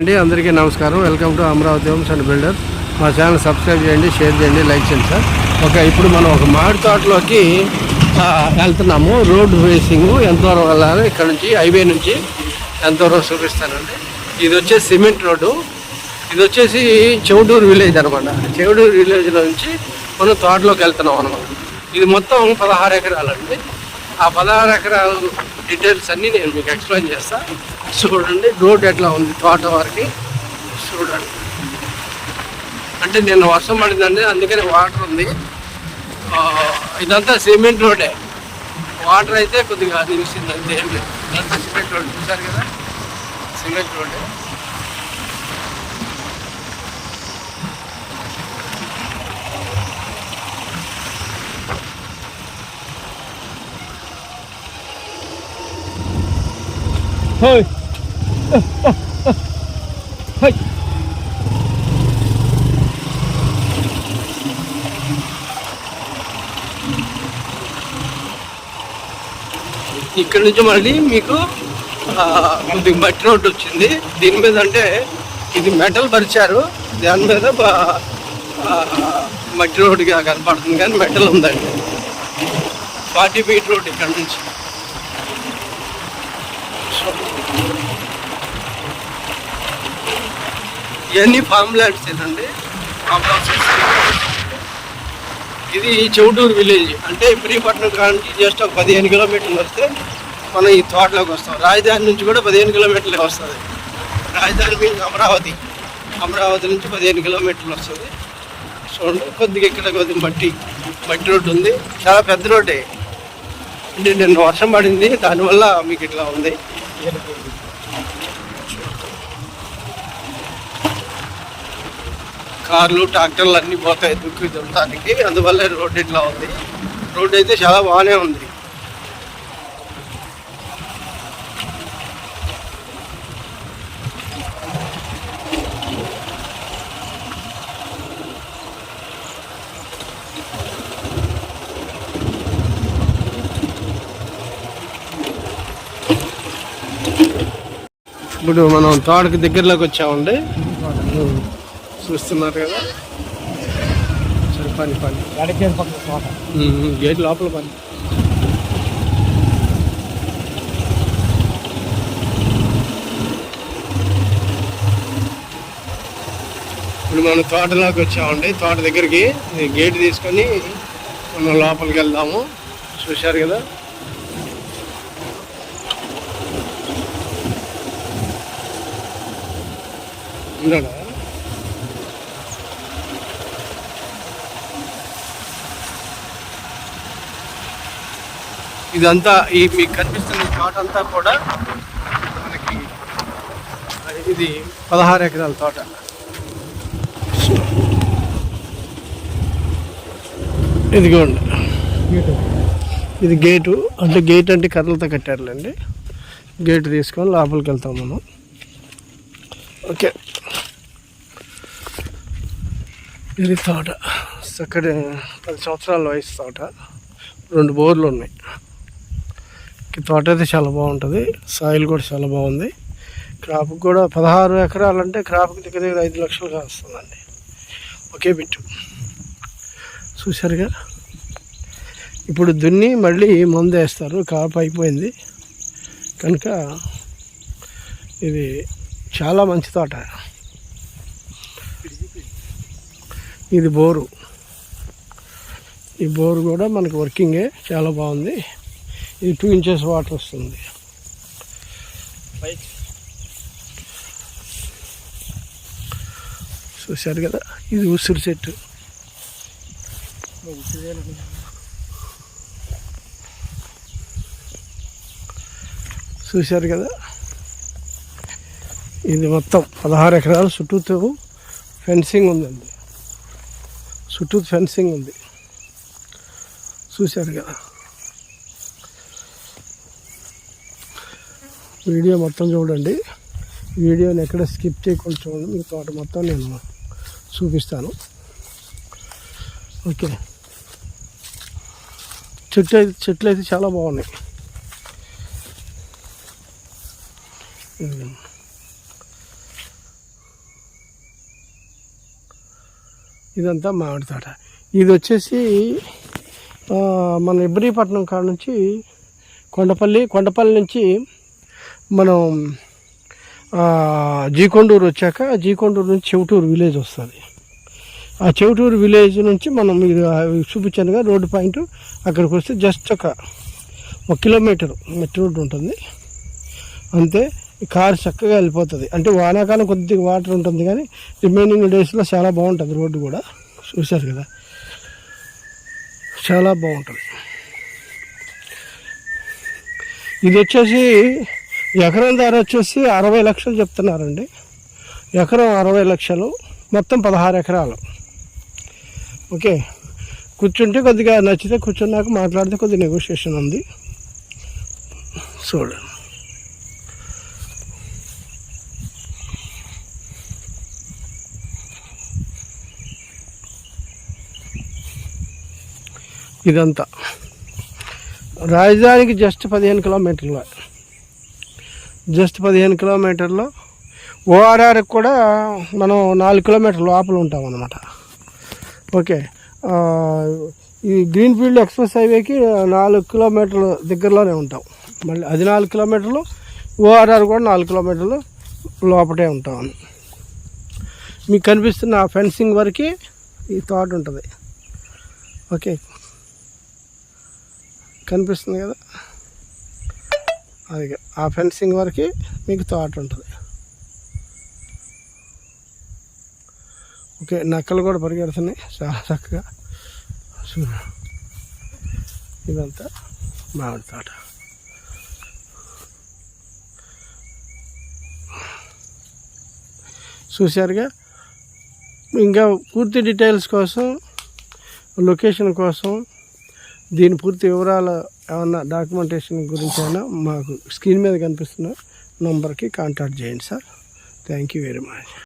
అండి అందరికీ నమస్కారం. Welcome to Amaravati homes and builder మా ఛానల్ సబ్స్క్రైబ్ చేయండి షేర్ చేయండి లైక్ చేయండి సార్. ఓకే ఇప్పుడు మనం ఒక మామిడి తోటలోకి వెళ్తున్నాము. రోడ్డు ఫేసింగ్ ఎంత దూరం వెళ్ళాలి? ఇక్కడ నుంచి హైవే నుంచి ఎంత దూరం చూపిస్తానండి. ఇది వచ్చేసి సిమెంట్ రోడ్డు ఇది వచ్చేసి చెవుడూరు విలేజ్ అనమాట. చెవుడూరు విలేజ్లో నుంచి మనం తోటలోకి వెళ్తున్నాం అనమాట. ఇది మొత్తం పదహారు ఎకరాలండి. ఆ పదహారు ఎకరాలు డీటెయిల్స్ అన్నీ నేను మీకు ఎక్స్ప్లెయిన్ చేస్తాను చూడండి రోడ్ ఎట్లా ఉంది తోట వరకు? చూడండి. అంటే నిన్న వర్షం పడిందండి అందుకని వాటర్ ఉంది. ఇదంతా సిమెంట్ రోడే. వాటర్ అయితే కొద్దిగా నిలిచింది అంతే ఏం లేదు. సిమెంట్ రోడ్ చూసారు కదా? సిమెంట్ రోడే. హోయ్ హోయ్ ఇక్కడ నుంచి మళ్ళీ మీకు కొద్దిగా మట్టి రోడ్డు వచ్చింది. దీని మీద అంటే ఇది మెటల్ పరిచారు. దాని మీద మట్టి రోడ్డుగా కనపడుతుంది కానీ మెటల్ ఉందండి. ఫార్టీ ఫీట్ రోడ్ ఇక్కడ నుంచి. ఇవన్నీ ఫామ్ ల్యాండ్స్ ఏనండి ఇది చెవుటూరు విలేజ్ అంటే ఇబ్రీపట్నం కాడ జస్ట్ ఒక పదిహేను కిలోమీటర్లు వస్తే మనం ఈ తోటలోకి వస్తాం. రాజధాని నుంచి కూడా పదిహేను కిలోమీటర్లే వస్తుంది. రాజధాని మీన్స్ అమరావతి. అమరావతి నుంచి పదిహేను కిలోమీటర్లు వస్తుంది. చూడండి కొద్దిగా ఇక్కడ కొద్దిగా మట్టి మట్టి రోడ్డు ఉంది. చాలా పెద్ద రోడ్డే. అంటే నిన్న వర్షం పడింది దానివల్ల మీకు ఇట్లా ఉంది. కార్లు ట్రాక్టర్లు అన్నీ పోతాయి దుక్కి దున్నడానికి అందువల్ల రోడ్డు ఇట్లా ఉంది. రోడ్డు అయితే చాలా బాగానే ఉంది. ఇప్పుడు మనం తోటకి దగ్గరలోకి వచ్చామండి. చూస్తున్నారు కదా. సరే పని పని. ఉమ్, గేట్ లోపల పని. ఇప్పుడు మనం తోటలోకి వచ్చామండి. తోట దగ్గరికి గేట్ తీసుకొని మనం లోపలికి వెళ్దాము. చూశారు కదా? ఉన్నాడా? ఇదంతా ఈ మీకు కనిపిస్తున్న తోట అంతా కూడా మనకి ఇది పదహారు ఎకరాల తోట. ఇదిగోండి. ఇది గేటు అంటే గేట్ అంటే కర్రలతో కట్టారులేండి. గేట్ తీసుకొని లోపలికి వెళ్తాం మనం. ఓకే. ఇది తోట. చక్కటి పది సంవత్సరాల వయసు తోట. రెండు బోర్లు ఉన్నాయి. తోట అయితే చాలా బాగుంటుంది. సాయిల్ కూడా చాలా బాగుంది. క్రాప్ కూడా పదహారు ఎకరాలు అంటే క్రాప్కి దగ్గర దగ్గర ఐదు లక్షలు కాస్తుందండి. ఒకే బిట్టు. చూసారుగా ఇప్పుడు దున్ని మళ్ళీ మందు వేస్తారు కాపు అయిపోయింది. కనుక ఇది చాలా మంచి తోట. ఇది బోరు. ఈ బోరు కూడా మనకి వర్కింగే చాలా బాగుంది. ఇది టూ ఇంచెస్ వాటర్ వస్తుంది. చూశారు కదా? ఇది ఉసిరి చెట్టు. చూశారు కదా? ఇది మొత్తం పదహారు ఎకరాలు చుట్టూతో ఫెన్సింగ్ ఉందండి. చుట్టూ ఫెన్సింగ్ ఉంది. చూశారు కదా. వీడియో మొత్తం చూడండి. వీడియోని ఎక్కడ స్కిప్ చేయకుండా చూడండి. మీ తోట మొత్తం నేను చూపిస్తాను. ఓకే. చెట్లు అయితే చెట్లు అయితే చాలా బాగున్నాయి. ఇదంతా మామిడి తోట. ఇది వచ్చేసి మన ఇబ్రహీపట్నం కాడ నుంచి కొండపల్లి కొండపల్లి నుంచి మనం జీకొండూరు వచ్చాక జీకొండూరు నుంచి చెవుటూరు విలేజ్ వస్తుంది. ఆ చెవుటూరు విలేజ్ నుంచి మనం ఇది చూపించానుగా రోడ్డు పాయింట్. అక్కడికి వస్తే జస్ట్ ఒక ఒక కిలోమీటర్ మట్టి రోడ్డు ఉంటుంది. అంతే. ఈ కారు చక్కగా వెళ్ళిపోతుంది. అంటే వానాకాలం కొద్దిగా వాటర్ ఉంటుంది కానీ రిమైనింగ్ డేస్లో చాలా బాగుంటుంది రోడ్డు కూడా. చూశారు కదా? చాలా బాగుంటుంది. ఇది వచ్చేసి ఎకరం ధర వచ్చేసి అరవై లక్షలు చెప్తున్నారండి. ఎకరం అరవై లక్షలు మొత్తం పదహారు ఎకరాలు. ఓకే. కూర్చుంటే కొద్దిగా నచ్చితే కూర్చున్నాక మాట్లాడితే కొద్దిగా నెగోషియేషన్ ఉంది. చూడండి. ఇదంతా. రాజధానికి జస్ట్ పదిహేను కిలోమీటర్లు. జస్ట్ పదిహేను కిలోమీటర్లు. ఓఆర్ఆర్ కూడా మనం నాలుగు కిలోమీటర్ లోపల ఉంటాం అన్నమాట ఓకే ఈ గ్రీన్ఫీల్డ్ ఎక్స్ప్రెస్ హైవేకి నాలుగు కిలోమీటర్ల దగ్గరలోనే ఉంటాం. మళ్ళీ అది నాలుగు కిలోమీటర్లు ఓఆర్ఆర్ కూడా నాలుగు కిలోమీటర్లు లోపటే ఉంటాం. మీకు కనిపిస్తున్న ఆ ఫెన్సింగ్ వరకు ఈ తోట ఉంటుంది. ఓకే. కనిపిస్తుంది కదా? అది ఆ ఫెన్సింగ్ వరకు మీకు తోట ఉంటుంది. ఓకే నక్కలు కూడా పరిగెడుతున్నాయి. చాలా చక్కగా. చూడు. ఇదంతా మామిడి తోట. చూశారుగా? ఇంకా పూర్తి డీటెయిల్స్ కోసం లొకేషన్ కోసం దీని పూర్తి వివరాలు ఏమన్నా డాక్యుమెంటేషన్ గురించి అయినా మాకు స్క్రీన్ మీద కనిపిస్తున్న నంబర్కి కాంటాక్ట్ చేయండి sir. Thank you very much